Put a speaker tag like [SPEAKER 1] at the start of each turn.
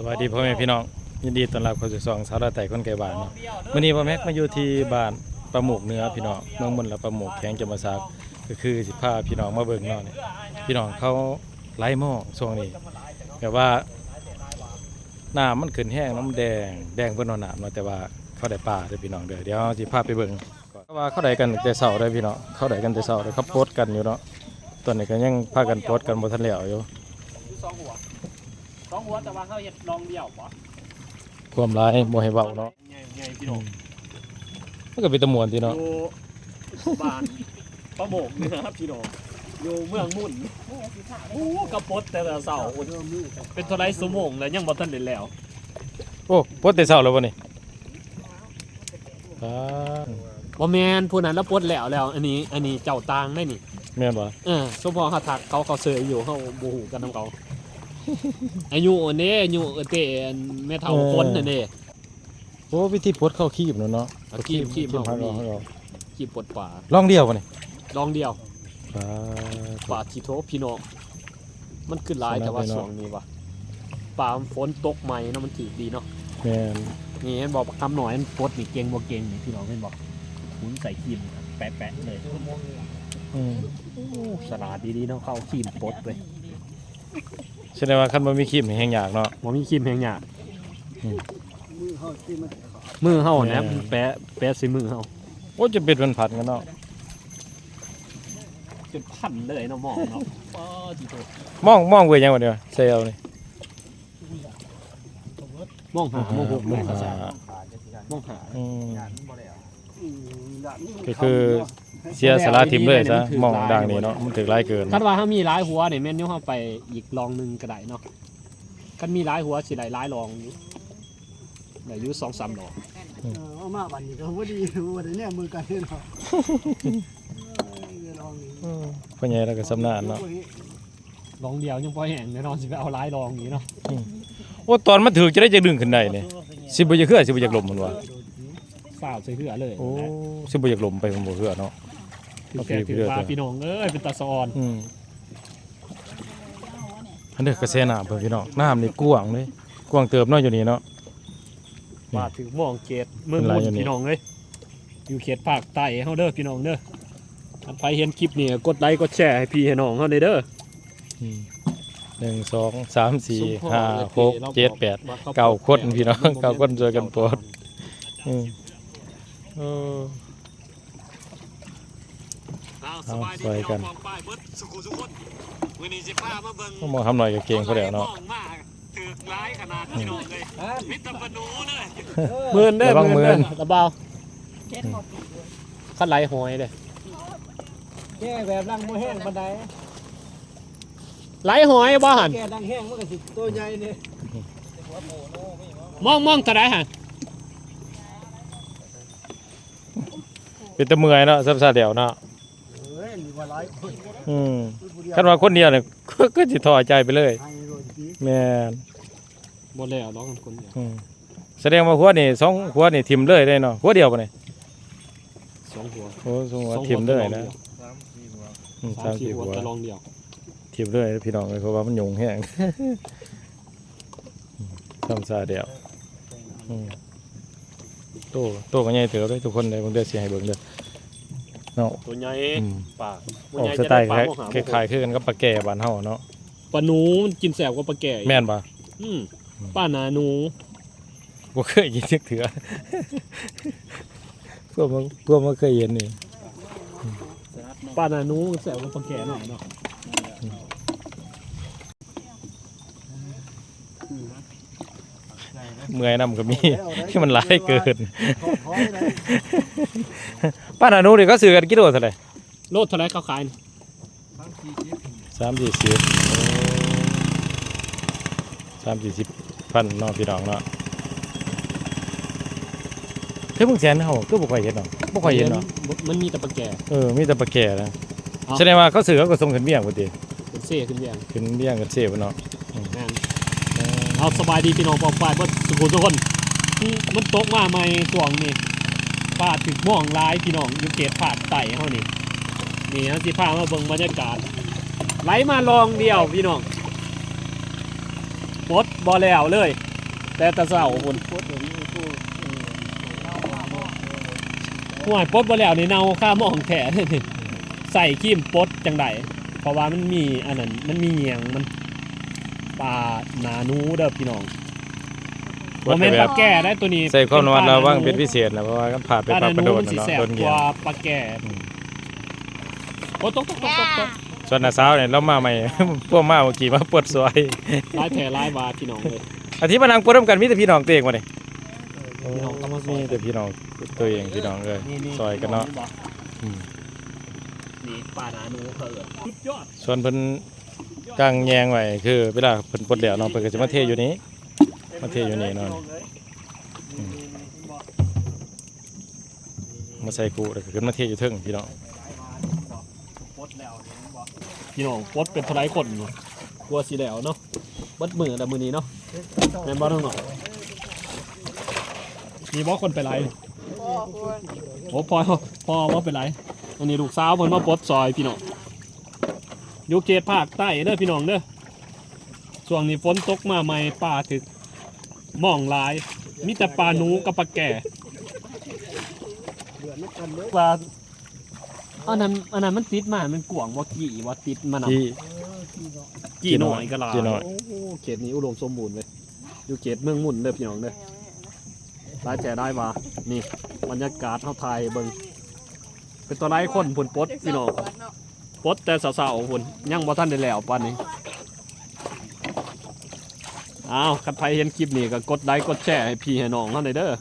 [SPEAKER 1] สวัสดีพ่อแม่พี่น้องยินดีต้อนรับเข้าสู่ช่องสาวราไต่คนไกลบ้านเนาะมื้อนี้พ่อแม็กมาอยู่ที่บ้านประมุกเหนือพี่น้องเมืองมนต์และประมุกแข้งจำปาสักก็คือสิพาพี่น้องมาเบิ่งเนาะนี่พี่น้องเขาไล่หม้อช่วงนี้แบบว่าน้ำมันขึ้นแห้งน้ำแดงแดงเพิ่นเอาน้ำเนาะแต่ว่าเขาได้ปลาเด้อพี่น้องเด้อเดี๋ยวสิพาไปเบิ่งเพราะว่าเขาได้กันแต่เช้าเด้อพี่น้องเขาได้กันแต่เช้าเด้อเขาโพสต์กันอยู่เนาะตอนนี้ก็ยังพากันโพสต์กันบ่ทันแล้วอยู่
[SPEAKER 2] สองหัวสองหัวแต่ว่าเขาเห็ดลองเดียวปะ
[SPEAKER 1] ความร้ายบ่ให้เว้าเนาะ
[SPEAKER 2] ไงไงพี่น้อง
[SPEAKER 1] มันก็เป็นตะมวนที่
[SPEAKER 2] อ
[SPEAKER 1] เนาะ
[SPEAKER 2] ยู่บ้านประโมกเหนะครับพี่น้องอยู่เมืองมุ่นโอ้กระปดแต่ละเสาร์เป็นเท่าไรสมงแล้วยังบ่ทันได้แล้ว
[SPEAKER 1] โอ้โพสต์แต่เช้าแล้วบ่นี่อ่า
[SPEAKER 2] บ่แมนผู้นั้นแล้วปลดแล้วแล้ว อันนี้ อันนี้เจ้าตางได้นี่
[SPEAKER 1] แม่นบ่
[SPEAKER 2] เออสมพอเขาถักเขาเขาเสยอยู่เขาบ่ฮู้กันนํเขา อายุอันนี้อายุเตอันแม่เฒ่าคนนั่นเด้
[SPEAKER 1] โอ้วิธีโพสต์เข้าคีบเนาะเนาะ
[SPEAKER 2] เอาคีบคีบ
[SPEAKER 1] เอา
[SPEAKER 2] เอา
[SPEAKER 1] เอา
[SPEAKER 2] นี่
[SPEAKER 1] เอา
[SPEAKER 2] กีบปลดป่า
[SPEAKER 1] ลองเดียวบ่นี่
[SPEAKER 2] ลองเดียว
[SPEAKER 1] อ่า
[SPEAKER 2] ป่าที่โทพี่น้องมันขึ้นหลาย
[SPEAKER 1] สำหรับ
[SPEAKER 2] แต่ว่า
[SPEAKER 1] พี่น้อง
[SPEAKER 2] ช่วงนี้ว่ะป่ามันฝนตกใหม่เนาะมันถือดีเนาะ
[SPEAKER 1] แม่น
[SPEAKER 2] นี่เห็นบอกคำหน่อยมันปลดนี่เก่งบ่เก่งนี่พี่น้องเห็นบอกหมุนใส่ครีมแปะแปะๆเลย
[SPEAKER 1] อืม
[SPEAKER 2] โอ้สลาดดีๆเนาะเข้าครีมปลดเลย
[SPEAKER 1] แสดงว่าคันบ่มีครีมนี่แฮงยากเนาะ
[SPEAKER 2] บ่มีครีมแหงยาก
[SPEAKER 1] อืม
[SPEAKER 2] มือเฮานะ
[SPEAKER 1] แม่
[SPEAKER 2] แปะแปะใส่มือเฮา
[SPEAKER 1] โอ้จะเป็นวันผัดกันเนาะ
[SPEAKER 2] จนพันเลยเนาะหมองเนาะป้าจิโต
[SPEAKER 1] มองมองเว้ยยังบ่เนี่ยเซลนี่
[SPEAKER 2] มองหามองหก
[SPEAKER 1] มองหา
[SPEAKER 2] มองหา
[SPEAKER 1] อืม ก็คือเสียสาระทิมเลยซะมองดังนี่เนาะมันถึกหลายเกิน
[SPEAKER 2] คันว่าเฮามีหลายหัวนี่แม่นอยู่เฮาไปอีกรองหนึงก็ได้เนาะคันมีหลายหัวสิได้หลายรองอยู่ได้อยู่2-3รอง
[SPEAKER 3] เออเอามาบันนี้ก็ว่าดีวันนี้เนี่ยมือกันเนี่ยเนาะเออเดี๋ยวลองนี่
[SPEAKER 1] อืมพ่อใหญ่แล้วก็สำนาญเนาะ
[SPEAKER 2] รองเดียวยังพอแห้งแน่นอนสิไปเอาหลายรองนี้เนาะ
[SPEAKER 1] โอ้ตอนมันถึกจะได้จะดึงขึ้นได้นี่สิบ่จะคือสิบ่อยากลมมันว่า
[SPEAKER 2] สาวใส่เหือเลย
[SPEAKER 1] โอ้สิบ่อยากลมไปมันบ่เฮือเนาะ
[SPEAKER 2] ถือแก่ถือปลาพี่น้องเอ้ยเป็นตาซอน
[SPEAKER 1] อืมอันนี้กระแสน้ำเพิ่นพี่น้องน้ำนี่กว้างเลยกว้างเติบเนาะอยู่นี่เนาะ
[SPEAKER 2] ปลาถือหมองเกตเมือง
[SPEAKER 1] เป็นไร
[SPEAKER 2] มุน
[SPEAKER 1] อยู่นี่
[SPEAKER 2] พี่น้องเอ้ยอยู่เขตภาคใต้เฮาเด้อพี่น้องเด้อถ้าใครเห็นคลิปนี่กดไลค์กดแชร์ให้พี่ให้น้องเฮาได้เด้อ
[SPEAKER 1] อืมหนึ่งสองสามสี่
[SPEAKER 2] ซุมพ่อ
[SPEAKER 1] ห้า
[SPEAKER 2] เลย
[SPEAKER 1] หก
[SPEAKER 2] พี่
[SPEAKER 1] เจ็ดแปด
[SPEAKER 2] รบอก
[SPEAKER 1] เก้าคนพี่น้องเก้าคนช่วยกันปลดอืม เออ
[SPEAKER 2] อ้าว
[SPEAKER 1] เอา
[SPEAKER 2] สบายดี
[SPEAKER 1] ช่วย
[SPEAKER 2] พี่
[SPEAKER 1] กั
[SPEAKER 2] น้อนงมองป้ายเบิดสุขุสุขนมื้อนี้สิพามาเบิ่ง
[SPEAKER 1] ต้องมองทำหน่อยกับเก่งเขาแล้วเนาะ
[SPEAKER 2] อมากถือร้ายขนาดพี่น้องเลยมิตรปนูเลย
[SPEAKER 3] เออ
[SPEAKER 2] มื่นเด้อ
[SPEAKER 1] ระวัง
[SPEAKER 2] มื่น
[SPEAKER 1] หมื่
[SPEAKER 2] เด้อนระเบาคันไหลหอยเด้อ
[SPEAKER 3] แก้แบบดังบ่แห้งบันได
[SPEAKER 2] ไหลหอยบ่หัน
[SPEAKER 3] แก้ดังแห้งมันก็สิตัวใหญ่เนี่ย
[SPEAKER 2] มองมองเท่าไดหัน
[SPEAKER 1] เป็นตะเมื่อยเนาะซับซาเดียวเนาะ
[SPEAKER 3] เฮ้ยมีว่าหลายคน
[SPEAKER 1] อืม
[SPEAKER 3] ผู้เดียว
[SPEAKER 1] คันว่าคนเดียวเนี่ยก็ก็สิถอดใจไปเลย
[SPEAKER 3] ให้โรยที
[SPEAKER 1] แม่น
[SPEAKER 2] บ่แล้วร้องคนเดียว
[SPEAKER 1] อืมแสดงว่าหัวนี่สองหัวนี่ทิ่มเลยได้เนาะหัวเดียวปะเนี่ย
[SPEAKER 2] สองหัว
[SPEAKER 1] โอ้สองหัว
[SPEAKER 2] สอง
[SPEAKER 1] ทิ่มเลยนะ
[SPEAKER 2] ดีว
[SPEAKER 1] อืม
[SPEAKER 2] สา
[SPEAKER 1] สามม
[SPEAKER 2] สี่
[SPEAKER 1] สี่
[SPEAKER 2] หั
[SPEAKER 1] หั
[SPEAKER 2] ว
[SPEAKER 1] ว
[SPEAKER 2] จะลองเดียว
[SPEAKER 1] ทิ่มเลยพี่น้องเลยเพราะว่ามันยุงแห้ง ซับซาเดียวอืม โตโตก็ใหญ่เติบเลยทุกคนเลยผมเด้อสิให้เบิ่งเด้อเนาะ
[SPEAKER 2] ตัวใหญ่
[SPEAKER 1] อืม
[SPEAKER 2] ปลา
[SPEAKER 1] ออกสไตล์คล้ายคล้ายๆคือกันกับปลาแก่บ้านเฮาเนาะ
[SPEAKER 2] ปลาหนูมันกินแสบกว่าปลาแก่อีก
[SPEAKER 1] แม่นปะ
[SPEAKER 2] อืมปลาหนาหนู
[SPEAKER 1] บ่เคยกินจักเถื่อ เพื่อมันเพื่อมันเคยเห็นนี่
[SPEAKER 2] ปลาหนาหนูมันแสบกว่าปลาแก่หน่อยเนาะ
[SPEAKER 1] เมื่อยนำก็มีที่มันหลายเกิน
[SPEAKER 3] ขอขอให้ได้
[SPEAKER 1] ป้านานูนี่ก็ซื้อกันกิโลเท่าไหร่
[SPEAKER 2] โลดเท่าไรเขาขายนี่
[SPEAKER 1] สามสี่สิบสามสี่สิบพันเนาะพี่น้องเนาะเฮ้ยมึงแสนเฮาก็บ่ค่อยเห็นเนาะบ่ค่อยเห็นเนาะ
[SPEAKER 2] มันมีแต่ปลาแก่
[SPEAKER 1] เออมีแต่ปลาแก่นะ
[SPEAKER 2] เอา
[SPEAKER 1] แสดงว่าเขาซื้อเขาก็ส่งขึ้นเบี้ยงพุ่นติ
[SPEAKER 2] เป็นเซ่ขึ้นเรียง
[SPEAKER 1] ขึ้นเบี้ยงกันเสียพุ่นเนาะ
[SPEAKER 2] แม่น เอาสบายดีพี่น้องปองปลายเบ่สุขุทุกคนมันตกมาใหม่วงนี่ปลาถึกม่วงลายพี่น้องอยู่เขตภาคใต้เฮานี่นี่ฮะสิพามาเบิ่งบรรยากาศไหลมาลองเดียวพี่น้องปดบ่แล้วเลย แต่ตะเช้า
[SPEAKER 3] คตรอย่างนี้กูเออเราว่าบ่
[SPEAKER 2] ห่วยปลดบ่แล้วนี่เนาค่าหมองแท้เลยนี่ใส่ครีมปดจังไดเพราะว่ามันมีอันนั้นมันมีเหยียงมัน ปลาหนาหนูเด้อพี่น้อง
[SPEAKER 1] ป
[SPEAKER 2] บ่
[SPEAKER 1] ลด
[SPEAKER 2] แม่น
[SPEAKER 1] แบ
[SPEAKER 2] ปลา
[SPEAKER 1] บ
[SPEAKER 2] แก่ได้ตัวนี้
[SPEAKER 1] ใส่ความระมัดระวัง
[SPEAKER 2] ปลาห
[SPEAKER 1] เป็นพิเศษนะเพราะว่ากันผ่านไป
[SPEAKER 2] ปลา
[SPEAKER 1] ปาก
[SPEAKER 2] ห
[SPEAKER 1] กระ
[SPEAKER 2] นู
[SPEAKER 1] โดด
[SPEAKER 2] มันสิ
[SPEAKER 1] เนาะ
[SPEAKER 2] แสบ
[SPEAKER 1] โดนเห
[SPEAKER 2] ก
[SPEAKER 1] ยียบ
[SPEAKER 2] ว่าปลาแก่
[SPEAKER 1] อืม
[SPEAKER 2] โอ้ตกตกตกตกตก
[SPEAKER 1] ส่วนน้าสาวเนี่ยเรามาใหม่พวกมาเมื่อกี้มาปวดซอย
[SPEAKER 2] ลายแผลลายบาพี่น้องเลย
[SPEAKER 1] อาทิตย์มานั่งปวดร่วมกันมีแต่พี่น้องตัวเองมาเลย
[SPEAKER 2] พี่น้องก็มาซอย
[SPEAKER 1] มีแต่พี่น้องตัวเองพี่น้องเลยซอยกันเนาะอืม
[SPEAKER 2] นี่ปลาหนาหนูเพิ่นสุดยอด
[SPEAKER 1] ส่วนเพิ่น กางแยงไว้คือเวลาเพิ่นปลดแล้วเนาะเพิ่นก็จะมาเทอยู่นี้ มาเทอยู่นี่เนาะอืมมาใส่กูแล้วก็ขึ้นมาเทอยู่เทึงพี่น้อง
[SPEAKER 2] พี่น้องปลดเป็นเท่าไรคนเนาะกลัวสิแล้วเนาะเบิดมือแต่มือนี้เนาะแม่นบ่ทั้งหน่อยมีบ่คนไปไรโอ้พอพอว่าไปไรอันนี้ลูกสาวเพิ่นมาปลดซอยพี่น้อง อยู่เขตภาคใต้เด้อพี่น้องเด้อช่วงนี้ฝนตกมาใหม่ป่าถึกหมองหลายมีแต่ปลาหนูกับปลาแก่
[SPEAKER 3] เดือดนักกันเลย
[SPEAKER 2] ว่าอันนั้นอันนั้นมันติดมา มันกวางว่ากี่ว่าติดมันอะ
[SPEAKER 1] ที่
[SPEAKER 2] กี่หน่อยก็ลา
[SPEAKER 1] กี่หน่อย
[SPEAKER 2] โอ้โหเขตนี้อุดมสมบูรณ์เลยอยู่เขตเมืองมุ่นเด้อพี่น้องเด้อได้แจได้มานี่บรรยากาศเท่าไทยเบิ่งเป็นตัวไรคนผลปลดพี่น้อง ปดแต่สาวๆคนยังบ่ท่านได้แล้วปานนี้อ้าวคันใครเห็นคลิปนี้ก็กดไลค์กดแชร์ให้พี่ให้น้องเฮาหน่อยเด้อ